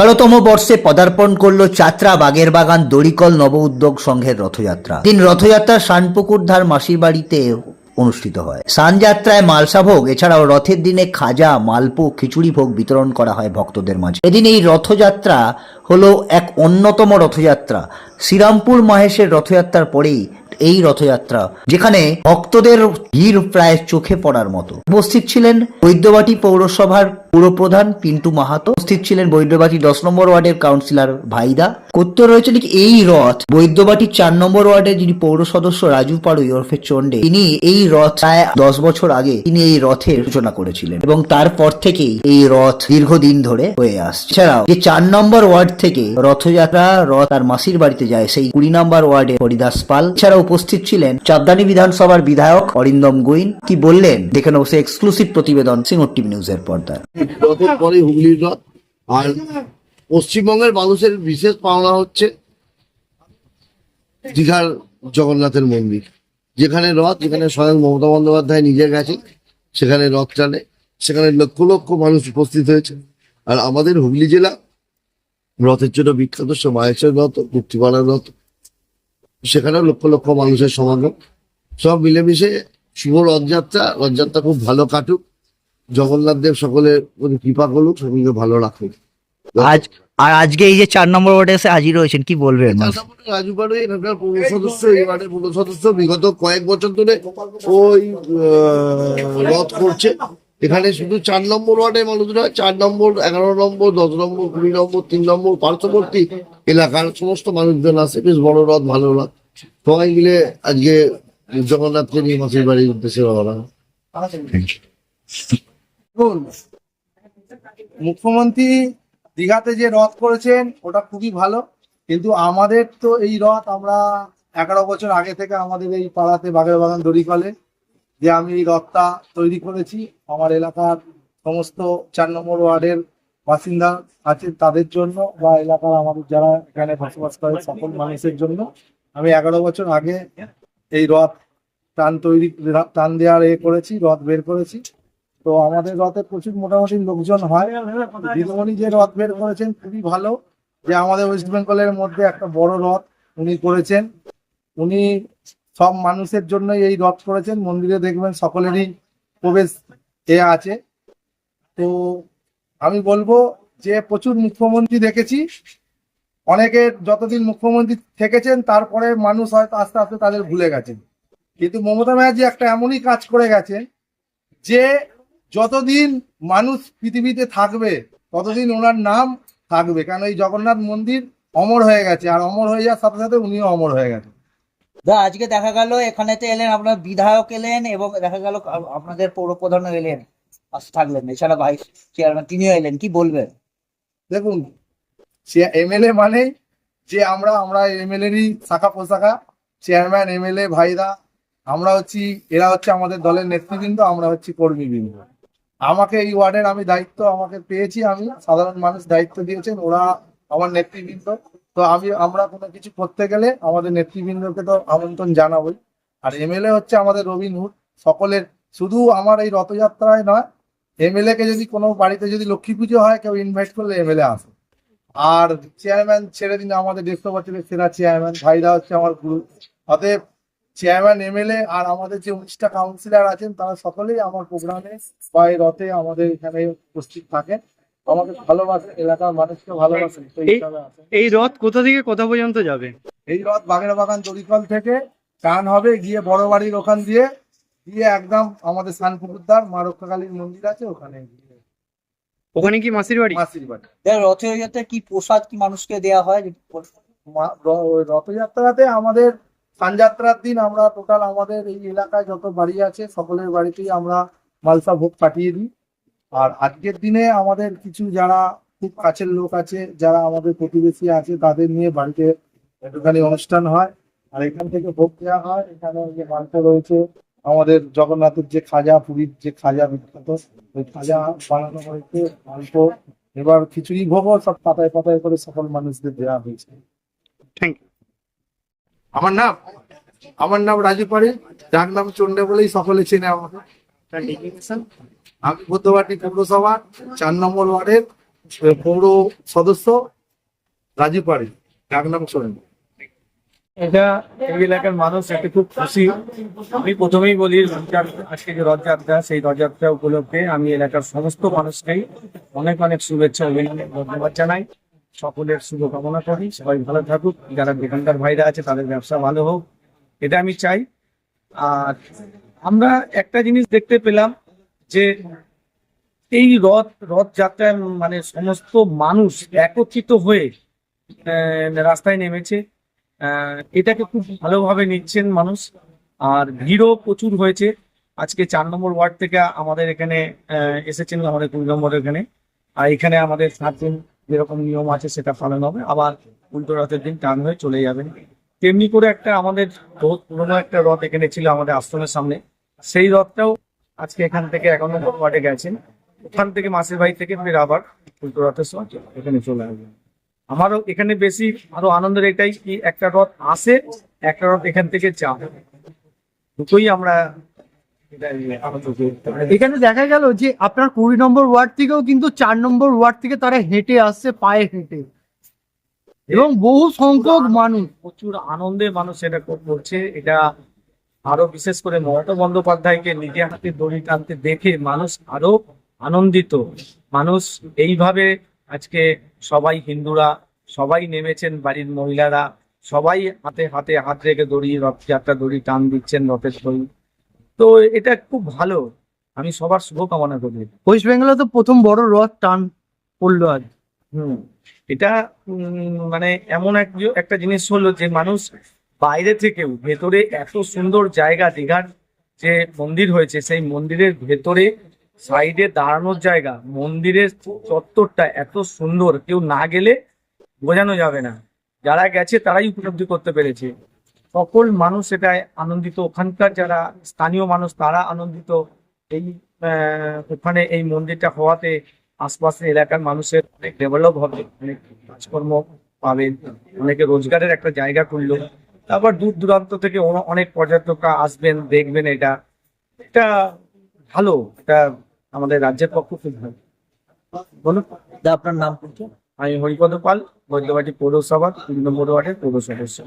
এগারোতম বর্ষে পদার্পণ করল চাত্রা বাগেরবাগান দড়িকল নব উদ্যোগ সংঘের রথযাত্রা। দিন রথযাত্রা শানপুকুর ধার মাসির বাড়িতে অনুষ্ঠিত হয়। সানযাত্রায় মালসা ভোগ, এছাড়াও রথের দিনে খাজা, মালপো, খিচুড়ি ভোগ বিতরণ করা হয় ভক্তদের মাঝে। এদিন এই রথযাত্রা হলো এক অন্যতম রথযাত্রা। শ্রীরামপুর মহেশের রথযাত্রার পরেই এই রথযাত্রা, যেখানে ভক্তদের ভিড় প্রায় চোখে পড়ার মতো। উপস্থিত ছিলেন বৈদ্যবাটি পৌরসভার পুরপ্রধান পিন্টু মাহাতো। উপস্থিত ছিলেন বৈদ্যবাটি দশ নম্বর ওয়ার্ডের কাউন্সিলর ভাইদা। করতে রয়েছে ঠিক এই রথ, বৈদ্যবাটি চার নম্বর ওয়ার্ডের যিনি পৌর সদস্য রাজু পাড়ুই ওরফে চন্ডে তিনি এই রথ প্রায় দশ বছর আগে তিনি এই রথের সূচনা করেছিলেন এবং তারপর থেকেই এই রথ দীর্ঘদিন ধরে হয়ে আসছে। এছাড়াও যে চার নম্বর ওয়ার্ড থেকে রথযাত্রা, রথ তার মাসির বাড়িতে যায় সেই কুড়ি নম্বর ওয়ার্ডে হরিদাস পাল। এছাড়া উপস্থিত ছিলেন চাঁদদানি বিধানসভার বিধায়ক অরিন্দম গুইন। কি বললেন? দেখে নেব সেই এক্সক্লুসিভ প্রতিবেদন সিঙ্গর টিভি নিউজের পর্দায়। রথের পরে হুগলির রথ, আর পশ্চিমবঙ্গের মানুষের বিশেষ পাওনা হচ্ছে দীঘার জগন্নাথের মন্দির। যেখানে রথ, যেখানে স্বয়ং মমতা বন্দ্যোপাধ্যায় নিজে গেছে সেখানে রথ টানে, সেখানে লক্ষ লক্ষ মানুষ উপস্থিত হয়েছে। আর আমাদের হুগলি জেলা রথের জন্য বিখ্যাত সে মাহেশের রথ মুক্তিপাড়ার রথ সেখানেও লক্ষ লক্ষ মানুষের সমাগম। সব মিলেমিশে শুভ রথযাত্রা। রথযাত্রা খুব ভালো কাটুক। জগন্নাথ দেব সকলের কৃপা করুক সকলকে ভালো রাখুক। আজ আর আজকে এই যে চার নম্বর ওয়ার্ডে এসে হাজির হয়েছেন কি বলবেন? রাজু বাড়ি এখানকার পৌর সদস্য এই ওয়ার্ডের পৌর সদস্য বিগত কয়েক বছর ধরে ওই রথ করছে। এখানে শুধু চার নম্বর ওয়ার্ডের মানুষরা চার নম্বর, এগারো নম্বর, দশ নম্বর, কুড়ি নম্বর, তিন নম্বর, পার্শ্ববর্তী এলাকার সমস্ত মানুষজন আসে বেশ বড় রথ, ভালো রথ। সবাই মিলে আজকে জগন্নাথকে নিয়ে মাসির বাড়ির উদ্দেশ্যে রওনা মুখ্যমন্ত্রী দীঘাতে যে রথ করেছেন, ওটা খুবই ভালো। কিন্তু আমাদের তো এই রথ আমরা এগারো বছর আগে থেকে আমাদের এই পাড়াতে বাগের বাগান দড়িকলে যে আমি এই রথটা তৈরি করেছি, আমার এলাকার সমস্ত চার নম্বর ওয়ার্ডের বাসিন্দা আছে তাদের জন্য বা এলাকার আমাদের যারা এখানে বসবাস করে সকল মানুষের জন্য। আমি এগারো বছর আগে এই রথ টান তৈরি, টান দেওয়ার এ করেছি, রথ বের করেছি। তো আমাদের রথে প্রচুর মোটামুটি লোকজন হয়। দিদিমণি যে রথ বের করেছেন খুবই ভালো। যে আমাদের ওয়েস্ট বেঙ্গলের মধ্যে একটা বড় রথ উনি করেছেন। উনি সব মানুষের জন্য এই রথ করেছেন। মন্দিরে দেখবেন সকলেরই প্রবেশ এ আছে। তো আমি বলব যে প্রচুর মুখ্যমন্ত্রী দেখেছি। অনেকের যতদিন মুখ্যমন্ত্রী থেকেছেন, তারপরে মানুষ হয়তো আস্তে আস্তে তাদের ভুলে গেছেন। কিন্তু মমতা ব্যানার্জি একটা এমনই কাজ করে গেছেন যে যতদিন মানুষ পৃথিবীতে থাকবে, ততদিন ওনার নাম থাকবে। কারণ এই জগন্নাথ মন্দির অমর হয়ে গেছে। আর অমর হয়ে যাওয়ার সাথে সাথে উনিও অমর হয়ে গেছে আজকে দেখা গেল এখানে তো এলেন আপনার বিধায়ক এলেন এবং দেখা গেল, আপনাদের পৌর প্রধানও এলেন থাকলেন, এছাড়া ভাইস চেয়ারম্যান তিনিও এলেন, কি বলবেন? দেখুন এমএলএ মানেই যে আমরা আমরা এমএলএরই শাখা পোশাখা চেয়ারম্যান এমএলএ, ভাইরা, আমরা হচ্ছি, এরা হচ্ছে আমাদের দলের নেতৃবৃন্দ, আমরা হচ্ছি কর্মীবৃন্দ। আমাকে এই ওয়ার্ডের আমি দায়িত্ব, আমাকে পেয়েছি আমি, সাধারণ মানুষ দায়িত্ব দিয়েছেন, ওরা আমার নেতৃবৃন্দ। তো আমি, আমরা কোনো কিছু করতে গেলে আমাদের নেতৃবৃন্দকে তো আমন্ত্রণ জানাবোই। আর এমএলএ হচ্ছে আমাদের রবিন হুড। সকলের, শুধু আমার এই রথযাত্রায় নয় এমএলএ কে যদি কোনো বাড়িতে যদি লক্ষ্মী পুজো হয়, কেউ ইনভাইট করলে এমএলএ আসে। আর চেয়ারম্যান ছেড়ে দিন আমাদের দেড়শো বছরের সেরা চেয়ারম্যান ভাইরা হচ্ছে আমার গুরু। অতএব চেয়ারম্যান এমএলএ আর আমাদের যে উনিশটা কাউন্সিলর আছেন, তারা সকলেই আমার প্রোগ্রামে বা এই রথে আমাদের এখানে উপস্থিত থাকেন। আমাকে ভালোবাসেন এলাকার মানুষকে ভালোবাসেন সেই এই- রথ কোথা থেকে কোথা পর্যন্ত যাবে? এই রথ বাগের বাগান দড়িকল থেকে টান হবে গিয়ে বড় বাড়ির ওখান দিয়ে দিয়ে একদম আমাদের শানপুকুরদার মা রক্ষাকালীর মন্দির আছে ওখানে গিয়ে। ওখানে কি মাসির বাড়ি? মাসির বাড়ি। দা, রথযাত্রায় কি প্রসাদ কি মানুষকে দেওয়া হয়? রথযাত্রাতে আমাদের সানযাত্রার দিন আমরা টোটাল আমাদের এই এলাকায় যত বাড়ি আছে সকলের বাড়িতেই আমরা মালসা ভোগ পাঠিয়ে দিই। আর আজকের দিনে আমাদের কিছু যারা খুব কাছের লোক আছে, যারা আমাদের প্রতিবেশী আছে, তাদের নিয়ে বাড়িতে একটুখানি অনুষ্ঠান হয়। আর এখান থেকে ভোগ দেওয়া হয়। এখানে যে মালসা রয়েছে, আমাদের জগন্নাথের যে খাজা, পুরীর যে খাজা বিখ্যাত, ওই খাজা বানানো হয়েছে মালপো এবার খিচুড়ি ভোগও সব পাতায় পাতায় করে সকল মানুষদের দেওয়া হয়েছে। আমার নাম আমার নাম রাজু পাড়ি। যার নাম চন্ডে বলেই সকলে চেনে আমাকে। আমি বুদ্ধবাটি পৌরসভা চার নম্বর ওয়ার্ডের পৌর সদস্য রাজীব পাড়ি ডাকনাম শোনেন। এটা এই এলাকার মানুষ একটা খুব খুশি। আমি প্রথমেই বলি আজকে যে রথযাত্রা, সেই রথযাত্রা উপলক্ষে আমি এলাকার সমস্ত মানুষকেই অনেক অনেক শুভেচ্ছা, অভিনন্দন, ধন্যবাদ জানাই। সকলের শুভকামনা করি, সবাই ভালো থাকুক। যারা দোকানদার ভাইরা আছে, তাদের ব্যবসা ভালো হোক। এটা আমি চাই। আর আমরা একটা জিনিস দেখতে পেলাম যে এই রথ রথযাত্রায় মানে সমস্ত মানুষ একত্রিত হয়ে রাস্তায় নেমেছে। এটাকে খুব ভালোভাবে নিচ্ছেন মানুষ। আর ভিড়ও প্রচুর হয়েছে। আজকে চার নম্বর ওয়ার্ড থেকে আমাদের এখানে এসেছেন আমাদের কুড়ি নম্বর এখানে। আর এখানে আমাদের সাত দিন যেরকম নিয়ম আছে সেটা পালন হবে। আবার উল্টো রথের দিন টান হয়ে চলে যাবেন। তেমনি করে একটা আমাদের বহুত পুরোনো একটা রথ এখানে ছিল আমাদের আশ্রমের সামনে। সেই রথটাও আজকে এখান থেকে নম্বর ওয়ার্ডে গেছেন। ওখান থেকে মাসির বাড়ি থেকে ফের আবার উল্টো রথের সময় এখানে চলে আসবেন। আমারও এখানে বেশি আরও আনন্দের এটাই কি একটা রথ আসে একটা রথ এখান থেকে যাবে দুটোই আমরা। এখানে দেখা গেল যে আপনার কুড়ি নম্বর ওয়ার্ড থেকেও কিন্তু চার নম্বর ওয়ার্ড থেকে তারা হেঁটে আসছে পায়ে হেঁটে। এবং বহু সংখ্যক মানুষ। প্রচুর আনন্দে মানুষ এটা করছে। এটা আরও বিশেষ করে মমতা বন্দ্যোপাধ্যায়কে নিজে হাতে দড়ি টানতে দেখে মানুষ আরও আনন্দিত। মানুষ এইভাবে আজকে সবাই হিন্দুরা সবাই নেমেছেন বাড়ির মহিলারা সবাই হাতে হাতে হাত রেখে দড়ি রথযাত্রা দড়ি টান দিচ্ছেন রথের দড়ি। তো এটা খুব ভালো। আমি সবার শুভকামনা করি। ওয়েস্ট বেঙ্গলে তো প্রথম বড় রথ টান পড়ল আজ। হুম। এটা উম, মানে এমন এক একটা জিনিস হলো যে মানুষ বাইরে থেকেও ভেতরে এত সুন্দর জায়গা দীঘার যে মন্দির হয়েছে, সেই মন্দিরের ভেতরে সাইডে দাঁড়ানোর জায়গা, মন্দিরের চত্বরটা এত সুন্দর, কেউ না গেলে বোঝানো যাবে না। যারা গেছে তারাই উপলব্ধি করতে পেরেছে। সকল মানুষ এটায় আনন্দিত। ওখানকার যারা স্থানীয় মানুষ, তারা আনন্দিত। এই ওখানে এই মন্দিরটা হওয়াতে আশপাশের এলাকার মানুষের অনেক ডেভেলপ হবে, অনেক কাজকর্ম পাবেন অনেকে রোজগারের একটা জায়গা খুললো। তারপর দূর দূরান্ত থেকে অনেক পর্যটকরা আসবেন দেখবেন এটা। এটা ভালো এটা আমাদের রাজ্যের পক্ষ খুব ভালো। বলুন। আপনার নাম? আমি হরিপদ পাল বৈদ্যবাটি পৌরসভা তিন নম্বর ওয়ার্ডের পৌর সদস্য